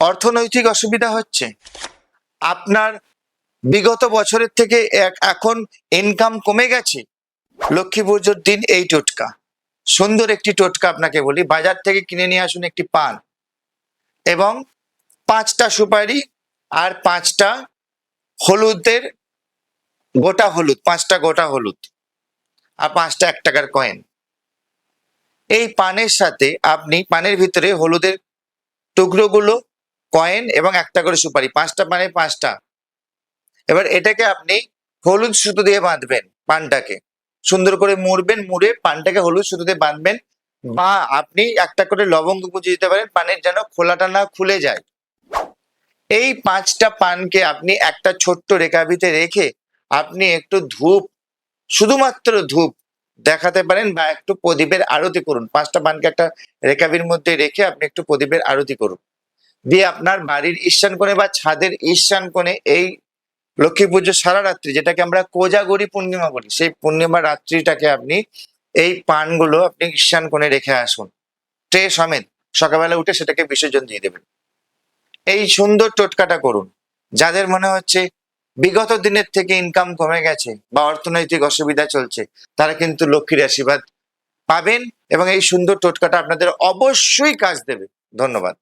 অর্থনৈতিক অসুবিধা হচ্ছে। আপনার বিগত বছরের থেকে এখন ইনকাম কমে গেছে। লক্ষ্মী পুজোর দিন এই টোটকা। সুন্দর একটি টোটকা আপনাকে বলি। বাজার থেকে কিনে নিয়ে আসুন একটি পান। এবং পাঁচটা সুপারি আর পাঁচটা হলুদের গোটা হলুদ, পাঁচটা গোটা হলুদ আর পাঁচটা এক টাকার কয়েন এই পানের সাথে আপনি পানের ভিতরে হলুদের টুকরোগুলো কয়েন এবং একটা করে সুপারি, পাঁচটা পানে পাঁচটা। এবার এটাকে আপনি হলুদ সুতো দিয়ে বাঁধবেন পানটাকে। সুন্দর করে মুড়বেন, মুড়ে পানটাকে হলুদ সুতো দিয়ে বাঁধবেন। বা আপনি একটা করে লবঙ্গ গুঁজে দিতে পারেন, পানের যেন খোলাটা না খুলে যায়। এই পাঁচটা পানকে আপনি একটা ছোট্ট রেখাভিতে রেখে আপনি একটু ধূপ, শুধুমাত্র ধূপ দেখাতে পারেন বা একটু প্রদীপের আরতি করুন। পাঁচটা পানকে একটা রেকাবির মধ্যে রেখে আপনি একটু প্রদীপের আরতি করুন। দিয়ে আপনার বাড়ির ঈশান কোণে বা ছাদের ঈশান কোণে এই লক্ষ্মী পুজো সারা রাত্রি যেটাকে আমরা কোজাগরি পূর্ণিমা বলি, সেই পূর্ণিমা রাত্রিটাকে আপনি এই পানগুলো আপনি ঈশান কোণে রেখে আসুন। ট্রে সমেত সকালবেলা উঠে সেটাকে বিসর্জন দিয়ে দেবেন। এই সুন্দর টোটকাটা করুন। যাদের মনে হচ্ছে বিগত দিনের থেকে ইনকাম কমে গেছে বা অর্থনৈতিক অসুবিধা চলছে, তারা কিন্তু লক্ষ্মীর আশীর্বাদ পাবেন এবং এই সুন্দর টোটকাটা আপনাদের অবশ্যই কাজ দেবে। ধন্যবাদ।